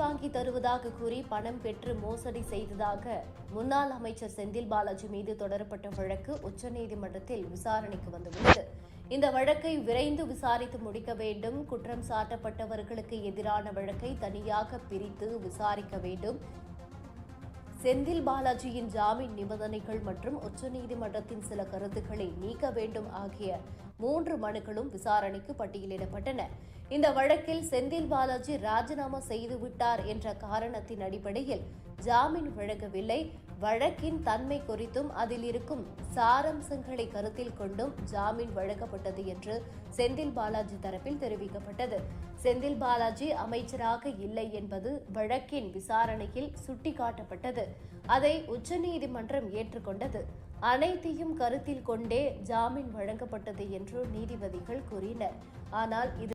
வாங்கி தருவதாக கூறி பணம் பெற்று மோசடி செய்ததாக முன்னாள் அமைச்சர் செந்தில் பாலாஜி மீது தொடரப்பட்ட வழக்கு உச்சநீதிமன்றத்தில் விசாரணைக்கு வந்துள்ளது. இந்த வழக்கை விரைந்து விசாரித்து முடிக்க வேண்டும். குற்றம் சாட்டப்பட்டவர்களுக்கு எதிரான வழக்கை தனியாக பிரித்து விசாரிக்க வேண்டும். செந்தில் பாலாஜியின் ஜாமீன் நிபந்தனைகள் மற்றும் உச்சநீதிமன்றத்தின் சில கருத்துக்களை நீக்க வேண்டும் ஆகிய மூன்று மனுக்களும் விசாரணைக்கு பட்டியலிடப்பட்டன. இந்த வழக்கில் செந்தில் பாலாஜி ராஜினாமா செய்துவிட்டார் என்ற காரணத்தின் அடிப்படையில் ஜாமீன் வழங்கவில்லை. வழக்கின் தன்மை குறித்தும் அதில் இருக்கும் சாரம்சங்களை கருத்தில் கொண்டும் ஜாமீன் வழங்கப்பட்டது என்று செந்தில் பாலாஜி தரப்பில் தெரிவிக்கப்பட்டது. செந்தில் பாலாஜி அமைச்சராக இல்லை என்பது வழக்கின் விசாரணையில் சுட்டிக்காட்டப்பட்டது. அதை உச்சநீதிமன்றம் ஏற்றுக்கொண்டது. அனைத்தையும் கருத்தில் கொண்டே ஜாமீன் வழங்கப்பட்டது என்று நீதிபதிகள் கூறினர். ஆனால் இது